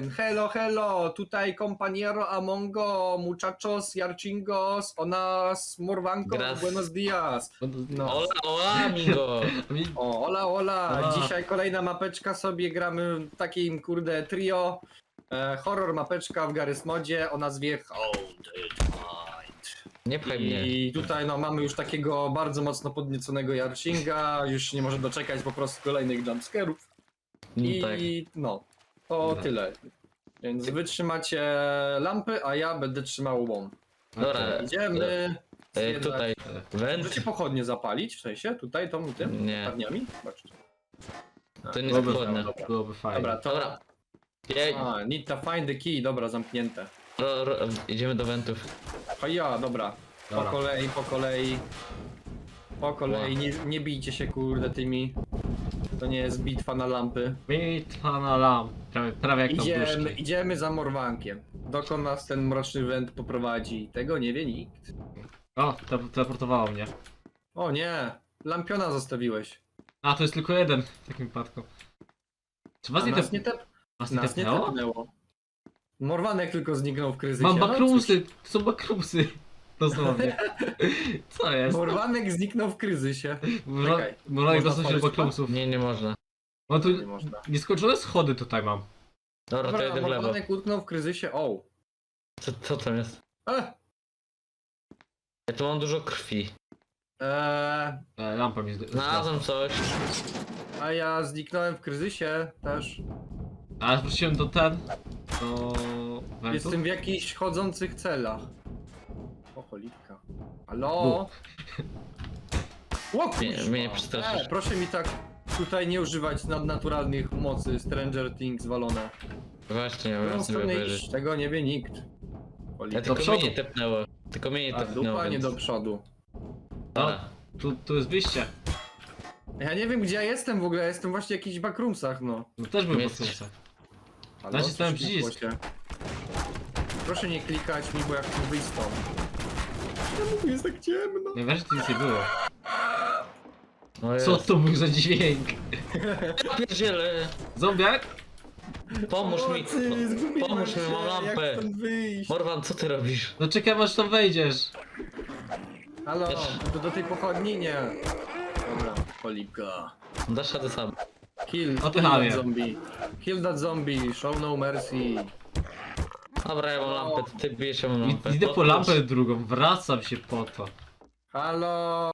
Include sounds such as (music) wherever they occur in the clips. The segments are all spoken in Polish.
ten, hello, hello, tutaj compañero Amongo, muchachos, yarchingos, onas, morwanko, buenos dias. No. Hola, hola, amigo! (laughs) O, ola, ola, dzisiaj kolejna mapeczka sobie gramy w takim, kurde, trio, e, horror mapeczka w Garry's Modzie o nazwie Haunted Night. Nie pchaj mnie. I tutaj no mamy już takiego bardzo mocno podnieconego Yarchinga, już nie może doczekać po prostu kolejnych jumpscarów. I No tak. no, to Dobra. tyle. Więc wy trzymacie lampy, a ja będę trzymał łom. Dobra, Idziemy. e, tutaj. Węd? Możecie pochodnie zapalić, w sensie, tutaj, tą, tym, Nie. padniami? Zobaczcie. To nie jest Byłoby, byłoby fajnie. Dobra, to... Dobra. Jej, A, need to find the key, dobra, zamknięte. ro, ro, idziemy do wentów. A ja, dobra. Po Dobra. kolei, po kolei. Po kolei, nie, nie bijcie się kurde tymi. To nie jest bitwa na lampy. Bitwa na lamp. Prawie, prawie jak to Idziemy, idziemy za Morwankiem. Dokąd nas ten mroczny węd poprowadzi? Tego nie wie nikt. O, te, teleportowało mnie. O nie, lampiona zostawiłeś. A, to jest tylko jeden w takim wypadku. Czy was A nie, nas tep... nie, tep, was nie nas nie tepnęło? tepnęło. Morwanek tylko zniknął w kryzysie. Mam No bakrumsy! To są bakrumsy! Dosłownie. (laughs) Co jest? Morwanek zniknął w kryzysie. Czekaj, można dostać do otworzyć bakrumsów. Nie, nie można. No tu Nie można. nieskończone schody tutaj mam. Dobra, to Dobra, jedę w lewo. Morwanek utknął w kryzysie. O. Co, co tam jest? E, Ja tu mam dużo krwi. eee, E, lampa mi z- Znalazłem coś. a ja zniknąłem w kryzysie też. A wróciłem do ten... Do... Jestem w jakichś chodzących celach. O cholipka. Halo? Ło, Mnie- mnie przestraszysz. E, proszę mi tak tutaj nie używać nadnaturalnych mocy Stranger Things walone. Właśnie, W miałem sobie stronę? Tego nie wie nikt. Ja Cholipka. tylko przodu. mnie nie tepnęło. Tylko mnie nie A tepnęło, dupa nie więc... do przodu. Dobra. Tu, tu jest wyjście. Ja nie wiem gdzie ja jestem w ogóle, ja jestem właśnie w jakichś backroomsach, no. No też był Jesteś. bakrumsy. Halo? Nacisnąłem Coś przycisk. Proszę nie klikać mi, bo ja chcę wyjść stąd. Czemu jest tak ciemno? Nie wiesz, że tu nic nie było. No Co jest. to był za dźwięk? Ja pierdzielę. Zombiak? Pomóż mi. Pomocy, zgubiłem Pomóż mi, się, mam lampę. Jak stąd wyjść? Morwan, co ty robisz? No czekam aż tam wejdziesz. Halo, Wiesz- to do tej pochodni nie. Dobra, polipka. Dasz radę sam. Kill, O ty kill that zombie. Kill that zombie, show no mercy. Dobra, ja mam lampę, to ty bijesz, ja mam lampę. idę po lampę drugą, wracam się po to. Halo!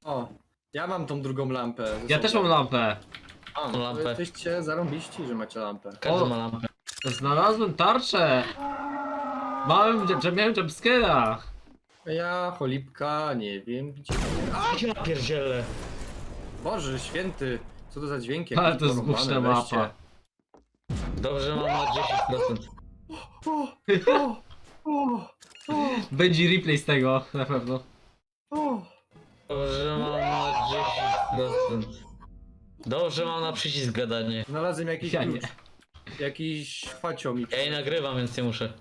Ja mam tą drugą lampę. ze Ja sobą. też mam lampę. No lampę. jesteście zarąbiści, że macie lampę. Każdy O. ma lampę. Znalazłem tarczę. Małem, że miałem jumpscare'a. Ja, cholipka, nie wiem gdzie. Ja pierdzielę. Boże święty, co to za dźwięki? Ale jakieś to jest porąbane, głuszna weźcie. mapa. Dobrze, mam na 10%. O, o, o, o, Będzie replay z tego, na pewno. o. Dobrze, mam na 10%. Dobrze, mam na przycisk gadanie. Znalazłem jakiś Ja klucz. nie. Jakiś facio mi. Ja jej nagrywam, więc nie muszę.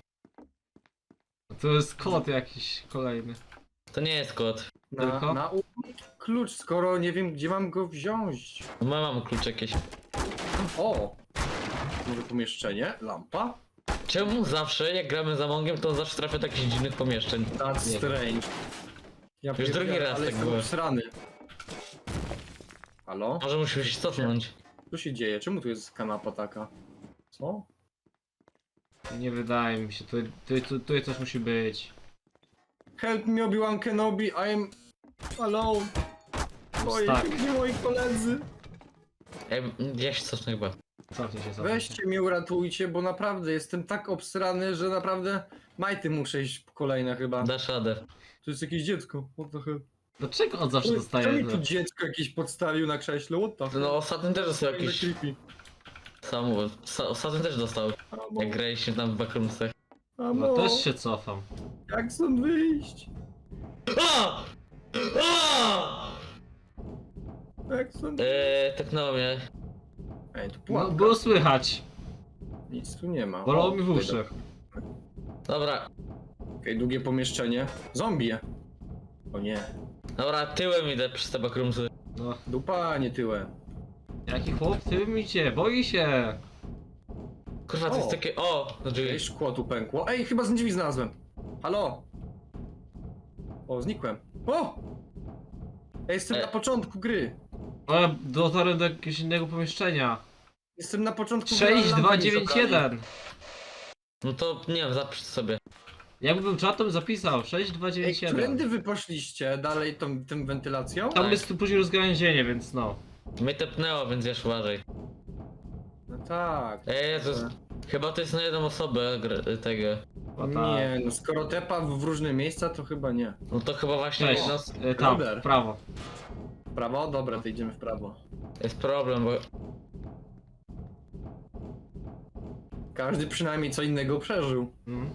To jest kod jakiś kolejny. To nie jest kod. Na, tylko? na u... klucz, skoro nie wiem gdzie mam go wziąć. No my mamy klucz jakieś. O! Nowe pomieszczenie, lampa. Czemu zawsze, jak gramy za Mongiem, to on zawsze trafia do jakichś dziwnych pomieszczeń? That's strange. Ja Już drugi raz ale tak jestem było. obsrany. Halo? Może musimy się cofnąć. Co się dzieje? Czemu tu jest kanapa taka? Co? Nie wydaje mi się, tu, tu, tu, tu coś musi być. Help me Obi-Wan Kenobi, I am alone. Boję Tak. gdzie moi koledzy? Ja, ja się cofnę chyba. Cofnij się, cofnij się. Weźcie mnie uratujcie, bo naprawdę jestem tak obsrany, że naprawdę majty muszę iść kolejne chyba. Dasz radę. To jest jakieś dziecko, what the hell? Dlaczego on zawsze dostaje? mi tu dziecko jakieś podstawił na krześle, what the hell? No ostatnio też dostał Fajne jakiś... creepy. Sam sa- ostatnio też dostał. Amo, Jak graliście tam w backroomsach. amo, No też się cofam. jak stąd wyjść? A! A! Jak stąd... Eee, tepnęło mnie. Ej, tu No, pułapka. było słychać. Nic tu nie ma. Bolało O, mi w tutaj uszach. Dobra, Okej, długie pomieszczenie. Zombie. O nie. dobra, tyłem idę przez te backroomsy. No, Dupa, a nie tyłem. jaki chłop, ty mi cię, boi się. Kurwa, to jest O. takie... O! No drzwi. Ej, szkło tu pękło. Ej, chyba z drzwi znalazłem. Halo? O, znikłem. O! Ja jestem E. na początku gry. Ja dotarłem do jakiegoś innego pomieszczenia. Jestem na początku gry. ale lampy mi szukali. 6291. No to nie wiem, zapisz sobie. Jakby był czatem zapisał, Ej, 6291. którędy wy poszliście dalej tą, tym wentylacją? Tam Tak. jest tu później rozgałęzienie, więc no. Mnie tepnęło, więc wiesz, uważaj. No tak. Ej, Jezus. Chyba to jest na jedną osobę gr- tego. Chyba tak. Nie, no skoro tepa w różne miejsca, to chyba nie. No to chyba właśnie Cześć. z... E, tam, Roder. w prawo. W prawo? Dobra, to idziemy w prawo. jest problem, bo... Każdy przynajmniej co innego przeżył. Mm.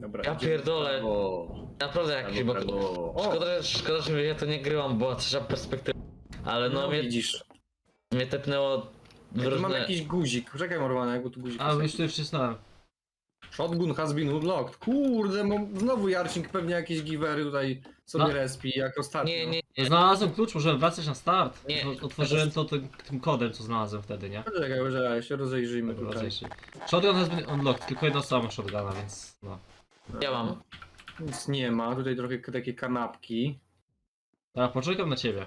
Dobra, Ja idziemy pierdolę. prawo. Naprawdę jakiś, bo... prawo. O, Szkoda, że- szkoda, że ja to nie grywam, była trzecia perspektywa. Ale no, no mnie, widzisz. mnie tepnęło w Ja tu mam jakiś guzik. Czekaj Morwana, jak tu guzik A, jest. już tutaj wcisnąłem. Shotgun has been unlocked. Kurde, mo- znowu Jarcink pewnie jakieś givery tutaj sobie No. respi, jak ostatnio. Nie, nie. Znalazłem klucz, możemy wracać na start. Nie. Otw- Otworzyłem to tym, tym kodem, co znalazłem wtedy, nie? Poczekaj, poczekaj, się rozejrzyjmy Dobra, tutaj. Shotgun has been unlocked, tylko jedna osoba ma shotguna, więc no. Ja mam. Nic nie ma, tutaj trochę k- takie kanapki. Dobra, poczekam na ciebie.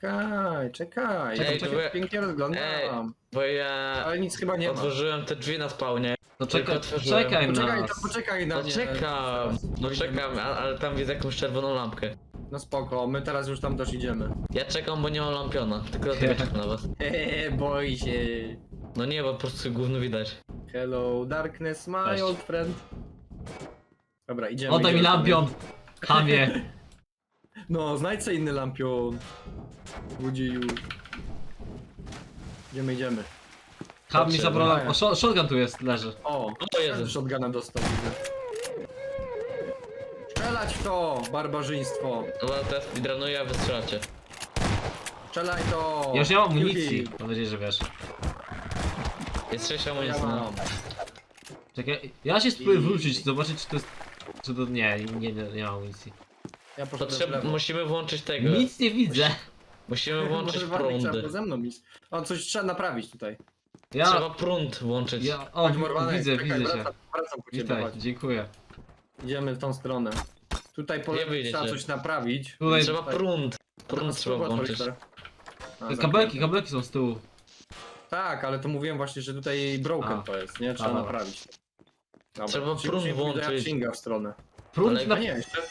Czekaj, czekaj, Ej, ja to to wy- pięknie rozglądam. Bo ja Ale nic chyba nie ma. otworzyłem te drzwi na spawnie. Tylko czekaj, otworzyłem. czekaj Poczekaj, nas. to poczekaj na No mnie. czekam, no czekam, a- ale tam widzę jakąś czerwoną lampkę. No spoko, my teraz już tam też idziemy. Ja czekam, bo nie mam lampiona, tylko dlatego (laughs) czekam na was. (laughs) Hehe, boi się. No nie, bo po prostu gówno widać. Hello, darkness, my Cześć. old friend. Dobra, idziemy. Oddaj mi idziemy. lampion! Chamie! (laughs) No, znajdź sobie inny lampion. Budzieju. Idziemy, idziemy. Ham mi Patrzę, zabrał no. shotgun tu jest, leży. O, O Jezus. shotguna dostał, widzę. Strzelać w to, barbarzyństwo. Dobra, teraz speedrunuję, a wy strzelacie. Strzelaj to. Ja już nie mam Piłki. amunicji. Mam nadzieję, że wiesz. Jest 6 Ja amunicji. no. mam. Czekaj, ja się spróbuję wrócić, zobaczyć czy to jest... Czy to... Nie, nie, nie, nie mam amunicji. Ja To poszedłem w trzeba, lewo. musimy włączyć tego. Nic nie widzę. Musimy włączyć Może Warnek trzeba prąd. ze mną iść. O, coś trzeba naprawić tutaj. Ja... Trzeba prąd włączyć. Ja... O, Chodź, Morwanek, widzę, czekaj, widzę się. Wracam, wracam po ciebie, Witaj, chodź. dziękuję. Idziemy w tą stronę. Tutaj po Nie lewej wyjdziecie. trzeba coś naprawić. Tutaj Trzeba prąd. Prąd trzeba spróbuj włączyć. otworzyć te- A, kabelki, zamknięte. kabelki są z tyłu. Tak, ale to mówiłem właśnie, że tutaj broken A. to jest, nie? Trzeba A, dobra. naprawić. Dobra, Trzeba czyli prąd musimy pójść do włączyć. Jarcinga w stronę. Prąd na... A nie, jeszcze...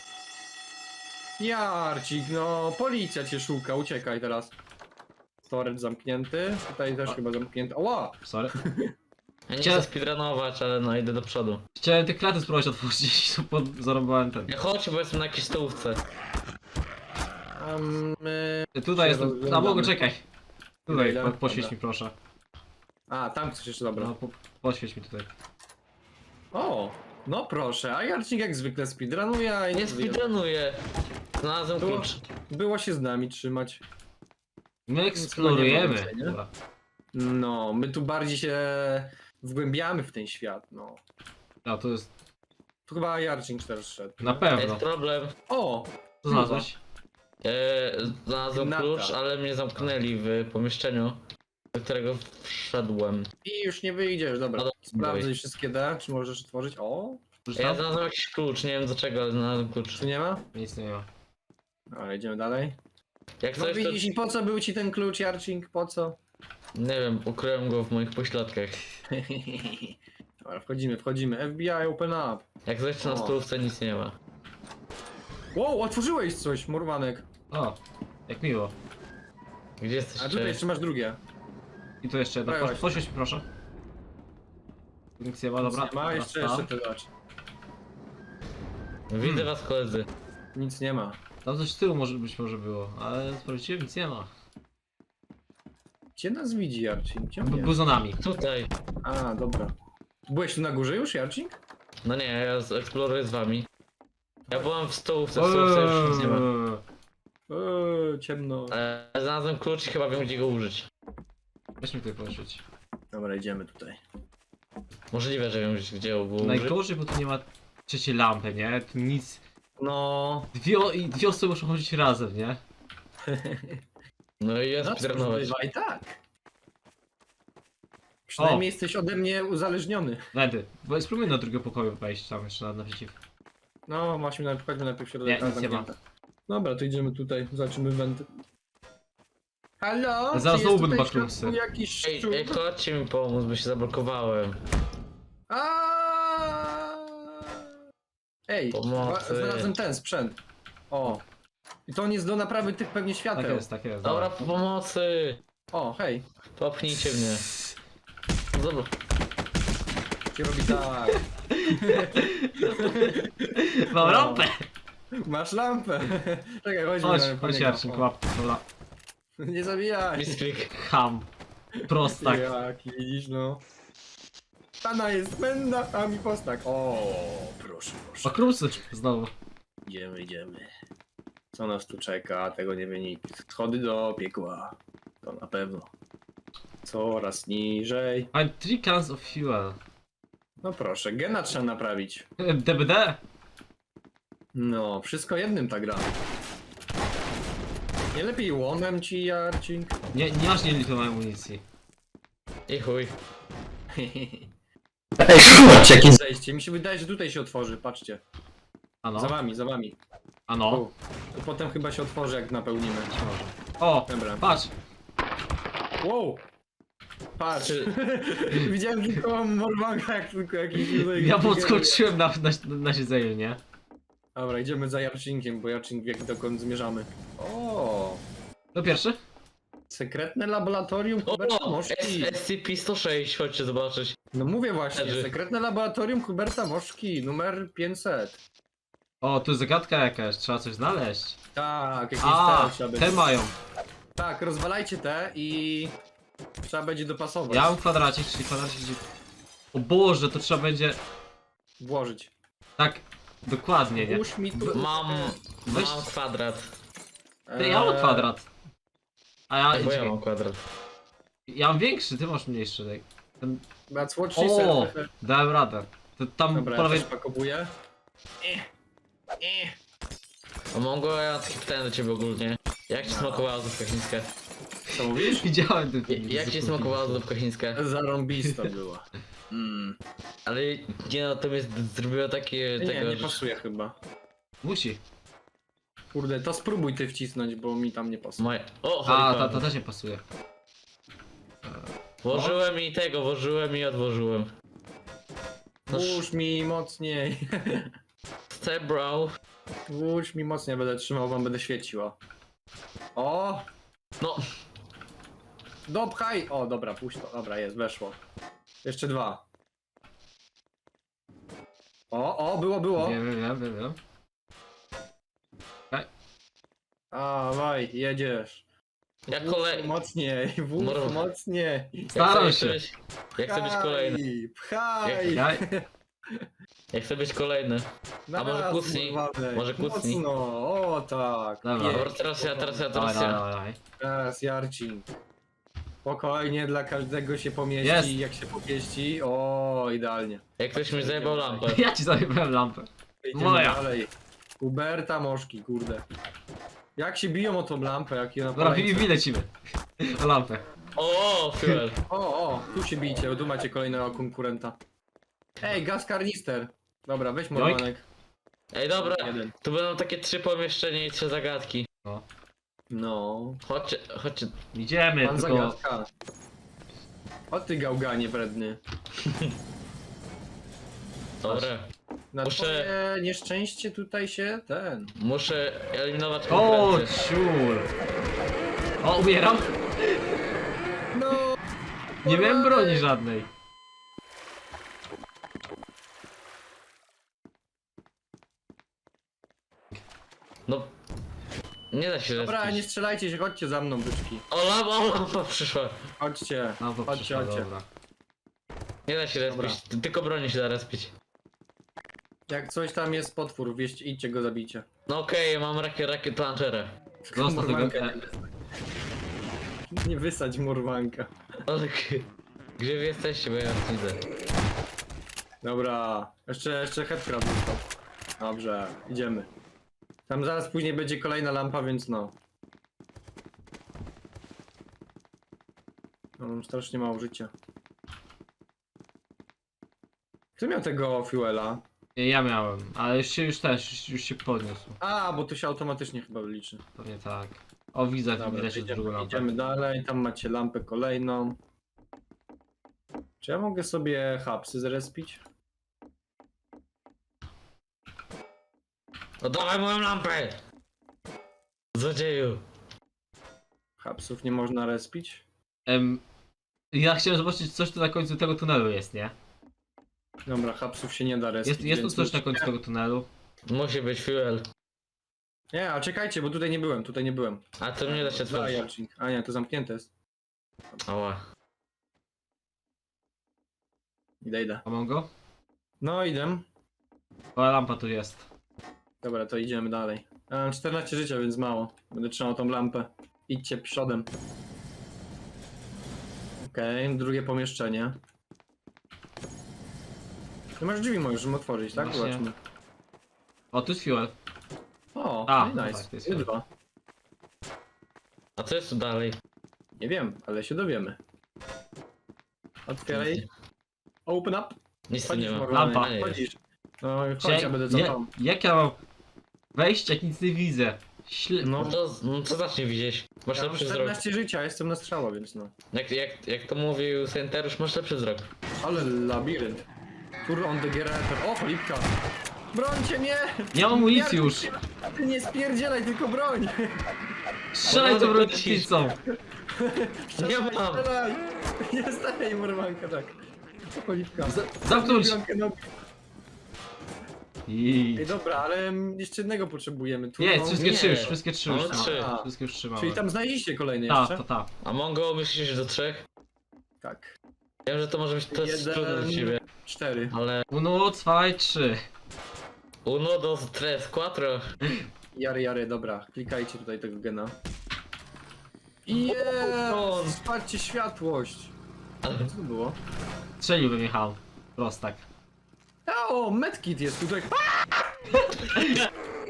Jarcik, no policja cię szuka, uciekaj teraz. Storage zamknięty, tutaj też A. chyba zamknięty. Oła! Sorry. (laughs) Ja nie Chcia- chcę speedrunować, ale no idę do przodu. Chciałem te kraty spróbować otworzyć, (laughs) tu pod... zarąbałem ten. Ja chodź, bo jestem na jakiejś stołówce. Um, y... Tutaj rozglądamy. A mogę czekaj. Tutaj, Ile? po, poświeć Dobra. mi proszę. A, tam coś jeszcze, dobra. No, po, poświeć mi tutaj. O, no proszę, a Jarcik jak zwykle speedrunuje, a Nie nie speedrunuję. Znalazłem Było- klucz. Było się z nami trzymać. My eksplorujemy. więcej, nie? Dobra. No, my tu bardziej się wgłębiamy w ten świat, no. A to jest. Tu chyba Jarcik też szedł. Na Jest pewno. problem. O! Co znalazłeś? Eee, znalazłem Nata. klucz, ale mnie zamknęli w pomieszczeniu, do którego wszedłem. I już nie wyjdziesz, dobra. No dobra, Sprawdzaj wszystkie D, czy możesz otworzyć. O! Ja znalazłem jakiś klucz, nie wiem do czego, ale znalazłem klucz. Czy nie ma? Nic nie ma. Ale idziemy dalej. Jak No coś, to, widzisz, i po co był ci ten klucz, Jarcik? Po co? Nie wiem, ukryłem go w moich pośladkach. (laughs) Dobra, wchodzimy, wchodzimy. FBI, open up. Jak coś, to na O. stolówce nic nie ma. Wow, otworzyłeś coś, Murwanek. O, jak miło. Gdzie jesteś? A tutaj jeszcze masz drugie. I tu jeszcze jedno. Dawaj, poświeć mi proszę. Nic nie ma, dobra. Nic nie ma, dobra, jeszcze, tam. jeszcze ty zobacz. Widzę Hmm. was koledzy. Nic nie ma. Tam coś z tyłu może być może było, ale sprawdziłem, nic nie ma. Gdzie nas widzi Jarcik? Gdzie on jest? Nami. Tutaj. A, dobra. Byłeś tu na górze już, Jarcik? No nie, ja z- eksploruję z wami. Ja byłem w stołówce, w stołówce już nic nie ma. Eee, Eee, ciemno. E, znalazłem klucz i chyba wiem gdzie go użyć. Weź mi tutaj poświeć. Dobra, idziemy tutaj. Możliwe, że wiem gdzie go użyć. Najgorzej, bo tu nie ma trzeciej lampy, nie? Tu nic. No. Dwie, o- i dwie osoby muszą chodzić razem, nie? (laughs) No i ja no cóż, speedrunować. bywa i tak. Przynajmniej jesteś ode mnie uzależniony. Wedy, bo spróbuj do drugiego pokoju wejść tam jeszcze na- naprzeciw. No, właśnie najpierw chodźmy najpierw w środek. Nie, nic nie ma. Dobra, to idziemy tutaj, zobaczymy wenty. Halo? Zaraz Czy jest znowu tutaj będą w środku bakrumsy. jakiś Ej, szczur? ej, chodźcie mi pomóc, bo się zablokowałem. Aaaa! Ej, Pomocy. wa- znalazłem ten sprzęt. O. I to on jest do naprawy tych pewnie Tak świateł. jest, tak jest. Dobra, pomocy! O, hej. Popchnijcie mnie. No Dobra. Się robi tak. (laughs) Mam rampę! Masz lampę. Czekaj, chodź. Chodź, na- po chodź niego. O. łap. Dobra. Nie zabijaj. Misklik. Ham. Prostak. Jaki widzisz, no. Pana jest menda, a mi postak. O, proszę, proszę. Bakrumsy znowu. Idziemy, idziemy. Co nas tu czeka, tego nie wie nikt. Schody do piekła. To na pewno. Coraz niżej. Find three cans of fuel. No proszę, gena trzeba naprawić. DBD? No, wszystko jednym ta gra. Nie lepiej łomem ci, Jarcink? Nie, nie masz nieliczonej amunicji. I chuj. Ej, słuchajcie, jakie zejście. Mi się wydaje, że tutaj się otworzy, patrzcie. Za Ano? wami, za wami. Ano? Tu. To potem chyba się otworzy, jak napełnimy. O! Dobra. Patrz! Wow! Patrz. Czy- (laughs) Widziałem tylko Morwanka, jak tylko jakiś. Ja podskoczyłem na, na, na siedzeniu, nie? Dobra, idziemy za Jarczynkiem, bo Jarczynk wie dokąd zmierzamy. O, To pierwszy? Sekretne laboratorium Huberta O! Moszki. SCP-106, chodźcie zobaczyć. No mówię właśnie, Leży. sekretne laboratorium Huberta Moszki, numer 500. O, tu jest zagadka jakaś, trzeba coś znaleźć. Tak, jakieś A, te trzeba te mają. Tak, rozwalajcie te i trzeba będzie dopasować. Ja mam kwadracik, czyli kwadracik... gdzie- O Boże, to trzeba będzie... Włożyć. Tak, dokładnie, nie? Mi tu. Mam... Weź- Mam kwadrat. Ty, ja mam Eee, kwadrat. A ja... Bo ja mam kwadrat. ja mam większy, ty masz mniejszy. tak. Ten... That's what she O! said. Dałem radę. To tam Dobra, ja prawie... też pakowuję. A Mongo, ja pytanie do ciebie ogólnie. Jak ci No. smakowała zupka chińska? Co mówisz? Widziałem ten film. Jak ci smakowała zupka chińska? Zarąbista (laughs) była. Mm. Ale nie no, to mi zrobiło takie... Nie, tego, nie że- pasuje chyba. Musi. Kurde, to spróbuj ty wcisnąć, bo mi tam nie pasuje. Moje... O, A, fuck. to też nie pasuje. Włożyłem i tego, włożyłem i odłożyłem. No Włóż mi mocniej. (laughs) Chcę, bro. Włóż mi mocniej, będę trzymał, wam będę świeciła. O! No, Dopchaj! O, dobra, puść to. Dobra, jest, weszło. Jeszcze dwa. O, o, było, było. Wiem, wiem, wiem, wiem, wiem. A, waj, jedziesz. jak Włóż kolej... Mocniej, (laughs) Moro- mocniej. Staram się. chcę być, jak chcę być kolejny. Pchaj! (laughs) Ja, chcę być kolejny. Na A może raz, kucnij? kurwanek. Może kucnij? Mocno, o tak. Dobra. Pięknie. Dobra, teraz ja, teraz ja, dawaj, teraz dawaj, ja. dawaj. Teraz Jarcin. Spokojnie, dla każdego się pomieści, Jest. jak się pomieści. O, idealnie. Jak ktoś mi zajebał lampę. Ja ci zajebałem lampę. Idziemy Moja. dalej. Huberta Moszki, kurde. Jak się biją o tą lampę, jak ją na Dobra, kolejce. Vivi lecimy. O lampę. O, fuel. O, o, tu się bijcie, bo tu macie kolejnego konkurenta. Ej, gaz karnister. Dobra, weź mormanek. Ej, dobra, Jeden. tu będą takie trzy pomieszczenia i trzy zagadki. No, Chodźcie, chodźcie. Idziemy, pan tylko... zagadka. O ty gałganie wredny. Dobra. Na Muszę- twoje nieszczęście tutaj się ten. Muszę eliminować O, konkurencję. ciul. O, umieram? No! Nie miałem broni żadnej. No. Nie da się Dobra, nie strzelajcie się, chodźcie za mną, byczki. O, lampa, o, lampa przyszła. Chodźcie, Lampa chodźcie, przyszła, chodźcie. dobra. Nie da się Dobra. respić, tylko broni się da respić. Jak coś tam jest potwór, wieść, idźcie go zabicie. No okej, mam rakiet, rakiet launcherę. Zostaw tego... E, nie- Nie wysadź morwanka. Ale k- Gdzie wy jesteście, bo ja was widzę. Dobra, jeszcze, jeszcze został. Dobrze, idziemy. Tam zaraz później będzie kolejna lampa, więc no. No, mam strasznie mało życia. Kto miał tego fuela? Ja miałem, ale już się, już też, już, już się podniósł. A, bo to się automatycznie chyba liczy. Pewnie tak. O, widzę, Dobra, widać to już drugą idziemy, lampę. idziemy dalej, tam macie lampę kolejną. Czy ja mogę sobie hapsy zrespić? Oddawaj moją lampę! Złodzieju! Hapsów nie można respić? Em, ja chciałem zobaczyć coś tu na końcu tego tunelu jest, nie? Dobra, hapsów się nie da respić. Jest, jest tu więc coś na końcu tego tunelu. Musi być fuel. Nie, a czekajcie, bo tutaj nie byłem, tutaj nie byłem. A to nie da się otworzyć. Zajarcznik. A nie, to zamknięte jest. Ała. Idę, idę. A mam go? No, idę. O, lampa tu jest. Dobra, to idziemy dalej. Ja mam 14 życia, więc mało. Będę trzymał tą lampę. Idźcie przodem. Okej, drugie pomieszczenie. Ty masz drzwi, możemy otworzyć, tak? Właśnie. Zobaczmy. O, tu jest fuel. O, A, no no nice. tak, to jest dwa. A co jest tu dalej? Nie wiem, ale się dowiemy. Otwieraj. Open up. Nic tu Chodzisz, nie ma. Morgany, Lampa. Chodzisz. No chodź, ja będę cofał. Jak ja mam wejść, jak nic nie widzę? Śle... No, No to, no to zacznie widzieć. Masz ja mam lepszy wzrok. 14 życia, jestem na strzała, więc no. Jak, jak, jak to mówił Senterusz, masz lepszy wzrok. Ale labirynt. Tour on the generator. O, cholipka. Brońcie mnie! Nie mam amunicji już. Ty nie spierdzielaj, tylko broń! Strzelaj tą rocznicą. (laughs) Nie mam. Strzelaj! Nie starej mormanka, tak. O, cholipka. Z- Zamknąć. No. I... Ej, dobra, ale jeszcze jednego potrzebujemy. Tu Nie, no. wszystkie nie. trzy już, wszystkie trzy już. Trzymam. trzy. A. Wszystkie już trzymamy. Czyli tam znaleźliście kolejny Ta, jeszcze? to ta. A Mongo myślisz się do trzech? Tak. Wiem, że to może być to jest Jeden. trudne dla ciebie, Cztery. ale Uno, dwa, trzy. uno, dos, tres, cuatro. Jary, jary, dobra. Klikajcie tutaj tego gena. Jeee! Spatrzcie światłość! Ale Co to było? Strzeliłby Michał. Prostak. O, medkit jest tutaj.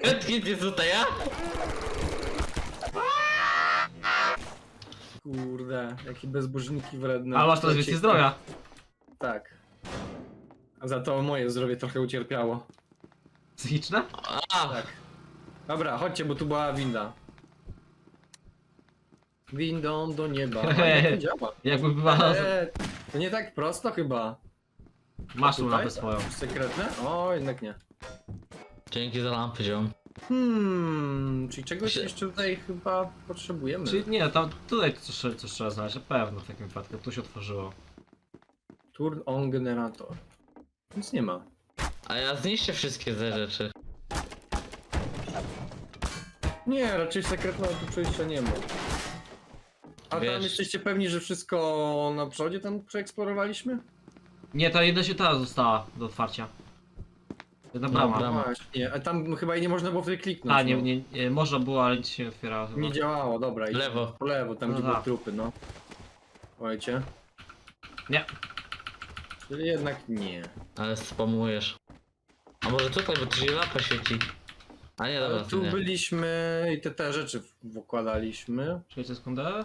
Medkit jest tutaj, ja? Kurde, jakie bezbożniki wredne. A masz teraz więcej zdrowia. Tak. A za to moje zdrowie trochę ucierpiało. Psychiczne? A, Tak. Dobra, chodźcie, bo tu była winda. Windą do nieba. A, jak to (laughs) działa? Jakby była... Eee, to nie tak prosto chyba. Masz tu lampę swoją. Sekretne? O, jednak nie. dzięki za lampy, ziom. Hmm, czyli czegoś jeszcze tutaj chyba potrzebujemy. Czyli nie, tam tutaj coś, coś trzeba znaleźć, na pewno w takim wypadku. Tu się otworzyło. Turn on generator. Nic nie ma. A ja zniszczę wszystkie te rzeczy. Nie, raczej sekretnego tu przejścia nie ma. A Wiesz- tam jesteście pewni, że wszystko na przodzie tam przeeksplorowaliśmy? Nie, ta jedna się teraz została do otwarcia. Jedna No, brama. brama. Właśnie, a tam chyba i nie można było wtedy kliknąć. A, nie, no. nie, nie, można było, ale nic się nie otwierało chyba. Nie działało, dobra. Lewo. Po lewo, tam No gdzie były tak. trupy, no. Słuchajcie. Nie. Czyli jednak nie. Ale spamujesz. A może tutaj, bo tu się lampa świeci. A nie, dobra, Ale tu nie. byliśmy i te, te rzeczy wkładaliśmy. Czekajcie sekundę.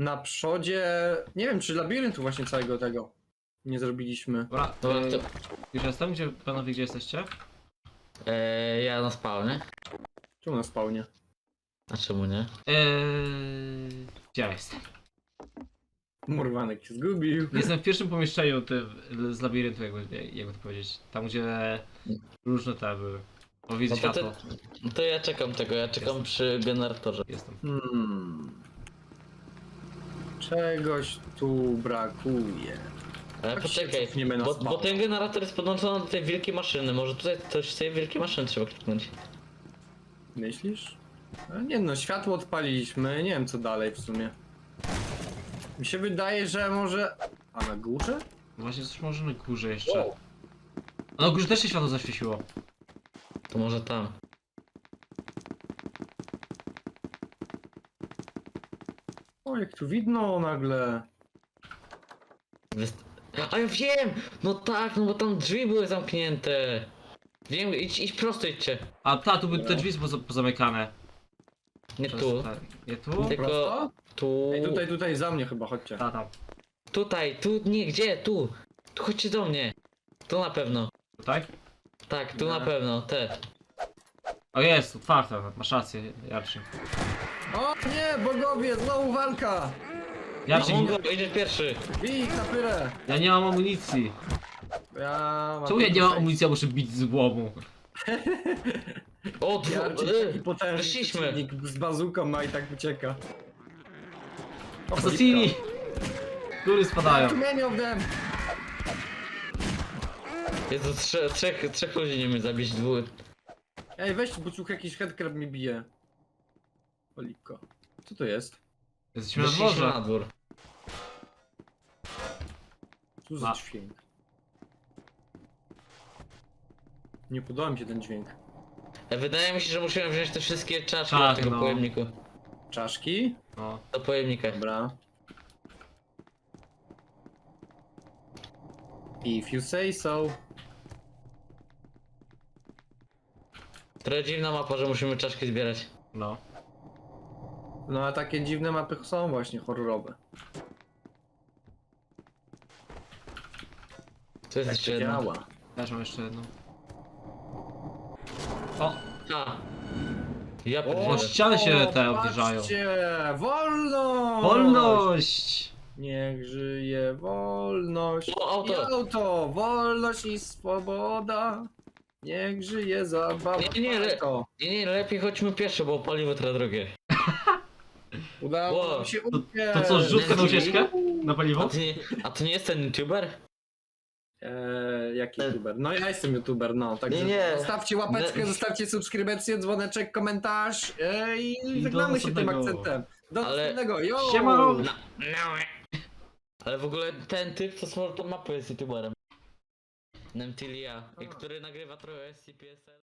Na przodzie. Nie wiem, czy labiryntu właśnie całego tego nie zrobiliśmy. Dobra, Dobra, to... już jestem, gdzie panowie, gdzie jesteście? Eee, ja na spawnie. Tu na spawnie. A czemu nie? Eee, gdzie ja jestem? Murwanek się zgubił. (laughs) Jestem w pierwszym pomieszczeniu tym, z labiryntu, jakby, jakby to powiedzieć. Tam, gdzie różne te były. O, widzę No to, światło. to, no to ja czekam tego, ja czekam przy generatorze. Jestem. Hmm. Czegoś tu brakuje. Ale Tak się poczekaj, cofniemy na bo, bo ten generator jest podłączony do tej wielkiej maszyny. Może tutaj coś z tej wielkiej maszyny trzeba kliknąć. Myślisz? A nie no, światło odpaliliśmy, nie wiem co dalej w sumie. Mi się wydaje, że może... A na górze? Właśnie coś może na górze jeszcze. Wow. A na górze też się światło zaświeciło. To może tam. O, jak tu widno nagle. Wyst- A ja wiem! No tak, no bo tam drzwi były zamknięte. Wiem, idź, idź prosto idźcie. A ta, tu były te drzwi poza, pozamykane. Nie To tu. jest ta- Nie tu? Tylko- Prosto? Tu. Ej, tutaj, tutaj za mnie chyba, chodźcie. Ta, tam. Tutaj, tu, nie, gdzie? Tu. Tu chodźcie do mnie. Tu na pewno. Tutaj? Tak, tu Nie. na pewno, te. O jest, otwarta, masz rację, Jarczy. O nie, bogowie, znowu walka! Jarczy, Mongo, idziesz pierwszy. Bij na pyrę! ja nie mam amunicji. Ja mam Czemu ja nie mam amunicji, a muszę bić z głowu? O, dwu... Jarczy taki y, potężny przeciwnik z bazuką ma i tak ucieka. O, Assassini! Góry spadają. Tu mienią w dem! Jezu, trze, trzech, trzech ludzi nie mnie zabić, dwóch. Ej, weź, bo ciuch jakiś headcrab mi bije. Olipko. Co to jest? Jesteśmy na Wyszliśmy na dworze. dwór. Co za dźwięk? Nie podoba mi się ten dźwięk. E, Wydaje mi się, że musimy wziąć te wszystkie czaszki Tak, do tego no. pojemniku. Czaszki? No. Do pojemnika. Dobra. If you say so. Trochę dziwna mapa, że musimy czaszki zbierać. No. No a takie dziwne mapy są właśnie horrorowe. Tu jest jeszcze jedna. działa. Też mam jeszcze jedną. O, A. Ja O, pierdzielę. ściany się te patrzcie, obniżają. Wolność! Wolność! Niech żyje wolność. O, auto. I auto! Wolność i swoboda. Niech żyje zabawa. Nie, nie, le- to. Nie, nie, lepiej chodźmy pieszo, bo paliwo teraz drogie. Udało Wow. nam się To, uciec. to co, rzutkę na ucieczkę? Na A paliwo? ty, nie, a to nie jest ten youtuber? Eee, jaki youtuber? No ja jestem youtuber, no. Także Nie, nie. Zostawcie łapeczkę, Nie. zostawcie subskrypcję, dzwoneczek, komentarz eee, i do żegnamy się tym następnego. akcentem. Do Ale- następnego, yo! Siema! No, no. Ale w ogóle ten typ, co stworzył tą mapę jest youtuberem. Nemtilia, który nagrywa trochę SCPSL.